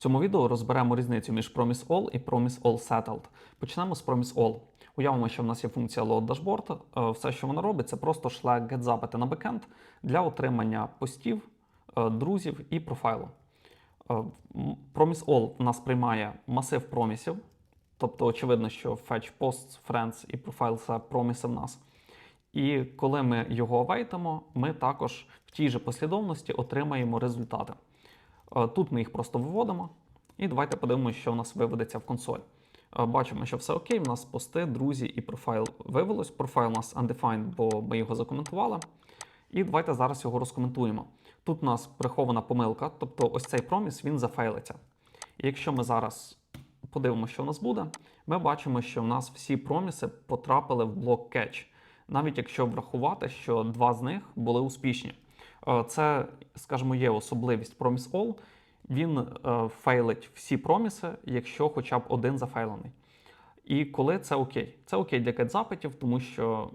В цьому відео розберемо різницю між Promise All і Promise All Settled. Почнемо з Promise All. Уявимо, що в нас є функція load dashboard. Е, Все, що вона робить, це просто шле get запити на бекенд для отримання постів, е, друзів і профайлу. Е, Promise All в нас приймає масив промісів, тобто очевидно, що fetch posts, friends і profile це проміси в нас. І коли ми його авейтимо, ми також в тій же послідовності отримаємо результати. Е, Тут ми їх просто виводимо. І давайте подивимося, що у нас виведеться в консоль. Е, Бачимо, що все окей, у нас пости, друзі і профайл вивелось. Профайл у нас undefined, бо ми його закоментували. І давайте зараз його розкоментуємо. Тут у нас прихована помилка, тобто ось цей проміс він зафейлиться. І якщо ми зараз подивимося, що у нас буде, ми бачимо, що в нас всі проміси потрапили в блок catch, навіть якщо врахувати, що два з них були успішні. Е, Це, скажімо, є особливість Promise All. Він е, фейлить всі проміси, якщо хоча б один зафейлений. І коли це окей. Це окей для get-запитів, тому що,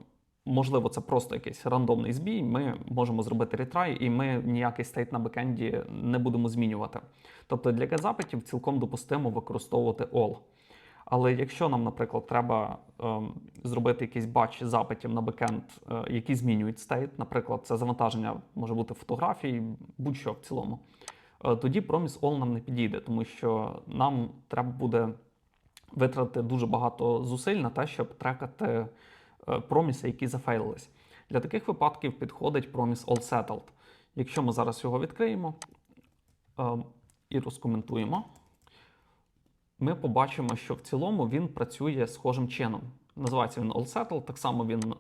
можливо, це просто якийсь рандомний збій. Ми можемо зробити ретрай, і ми ніякий стейт на бекенді не будемо змінювати. Тобто для get-запитів цілком допустимо використовувати all. Але якщо нам, наприклад, треба ем, зробити якийсь батч запитів на бекенд, е, які змінюють стейт, наприклад, це завантаження може бути фотографій, будь-що в цілому, е, тоді Promise All нам не підійде, тому що нам треба буде витратити дуже багато зусиль на те, щоб трекати е, проміси, які зафейлились. Для таких випадків підходить Promise All Settled. Якщо ми зараз його відкриємо е, і розкоментуємо, ми побачимо, що в цілому він працює схожим чином. Називається він All Settled, так само він е,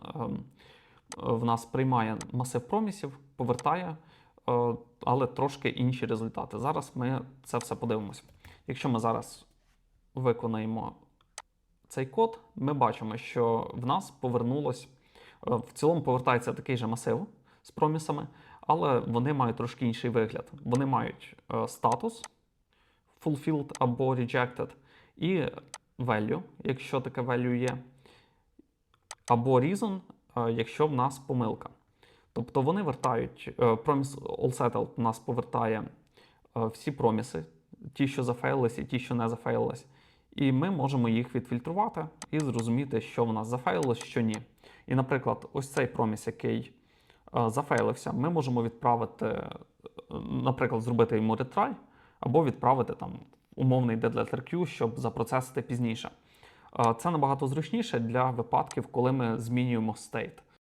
в нас приймає масив промісів, повертає, е, але трошки інші результати. Зараз ми це все подивимося. Якщо ми зараз виконаємо цей код, ми бачимо, що в нас повернулось, е, в цілому повертається такий же масив з промісами, але вони мають трошки інший вигляд. Вони мають е, статус fulfilled або rejected, і value, якщо таке value є, або reason, е, якщо в нас помилка. Тобто вони вертають, е, promise all у нас повертає е, всі проміси, ті, що зафейлились, і ті, що не зафейлились. І ми можемо їх відфільтрувати і зрозуміти, що в нас зафейлилось, що ні. І, наприклад, ось цей проміс, який е, зафейлився, ми можемо відправити, е, наприклад, зробити йому ретрай, або відправити там умовний DeadletterQ, щоб запроцесити пізніше. Е, Це набагато зручніше для випадків, коли ми змінюємо стейт.